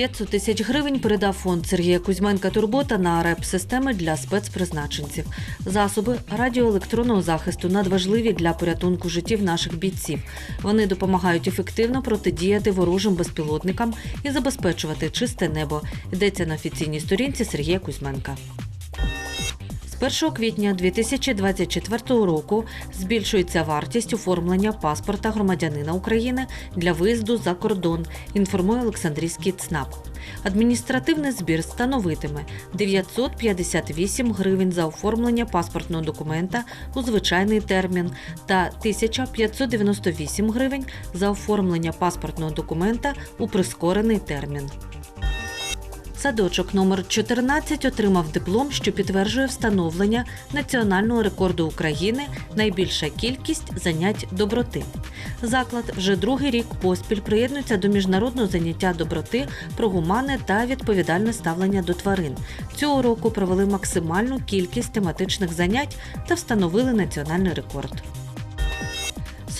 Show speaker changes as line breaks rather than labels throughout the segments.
500 тисяч гривень передав фонд Сергія Кузьменка Турбота на РЕП-системи для спецпризначенців. Засоби радіоелектронного захисту надважливі для порятунку життів наших бійців. Вони допомагають ефективно протидіяти ворожим безпілотникам і забезпечувати чисте небо. Йдеться на офіційній сторінці Сергія Кузьменка. З 1 квітня 2024 року збільшується вартість оформлення паспорта громадянина України для виїзду за кордон, інформує Олександрійський ЦНАП. Адміністративний збір становитиме 958 гривень за оформлення паспортного документа у звичайний термін та 1598 гривень за оформлення паспортного документа у прискорений термін. Садочок номер 14 отримав диплом, що підтверджує встановлення національного рекорду України найбільша кількість занять доброти. Заклад вже другий рік поспіль приєднується до міжнародного заняття доброти про гуманне та відповідальне ставлення до тварин. Цього року провели максимальну кількість тематичних занять та встановили національний рекорд.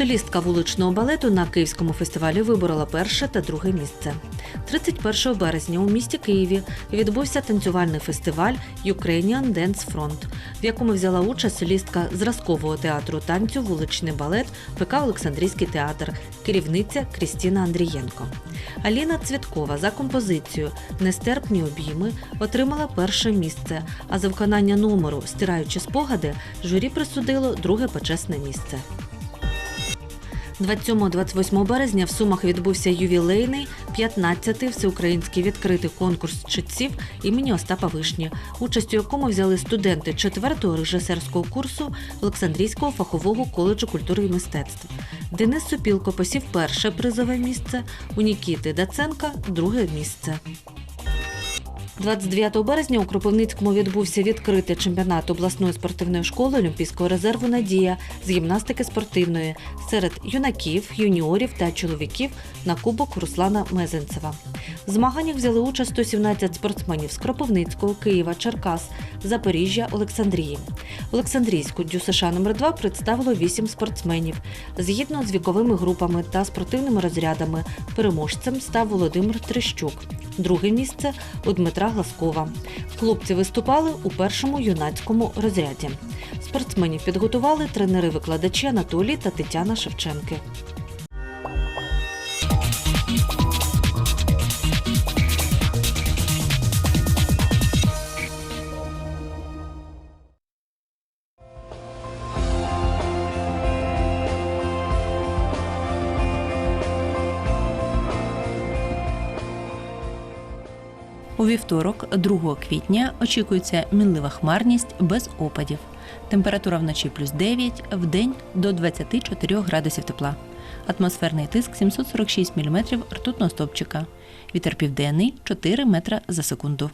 Солістка вуличного балету на Київському фестивалі виборола перше та друге місце. 31 березня у місті Києві відбувся танцювальний фестиваль Ukrainian Dance Front, в якому взяла участь солістка зразкового театру танцю Вуличний балет ПК Олександрійський театр, керівниця Крістіна Андрієнко. Аліна Цвіткова за композицію Нестерпні обійми отримала перше місце, а за виконання номеру Стираючи спогади журі присудило друге почесне місце. 27-28 березня в Сумах відбувся ювілейний 15-й всеукраїнський відкритий конкурс читців імені Остапа Вишні, участь у якому взяли студенти 4-го режисерського курсу Олександрійського фахового коледжу культури і мистецтв. Денис Супілко посів перше призове місце, у Нікіти Даценка друге місце. 29 березня у Кропивницькому відбувся відкритий чемпіонат обласної спортивної школи Олімпійського резерву Надія з гімнастики спортивної серед юнаків, юніорів та чоловіків на кубок Руслана Мезенцева. В змаганнях взяли участь 117 спортсменів з Кропивницького, Києва, Черкас, Запоріжжя, Олександрії. Олександрійську ДЮСШ номер 2 представило 8 спортсменів. Згідно з віковими групами та спортивними розрядами, переможцем став Володимир Трещук. Друге місце у Дмитра Гласкова. Хлопці виступали у першому юнацькому розряді. Спортсменів підготували тренери-викладачі Анатолій та Тетяна Шевченки.
У вівторок, 2 квітня, очікується мінлива хмарність без опадів. Температура вночі плюс 9, в день до 24 градусів тепла. Атмосферний тиск 746 мм ртутного стопчика. Вітер південний 4 метра за секунду.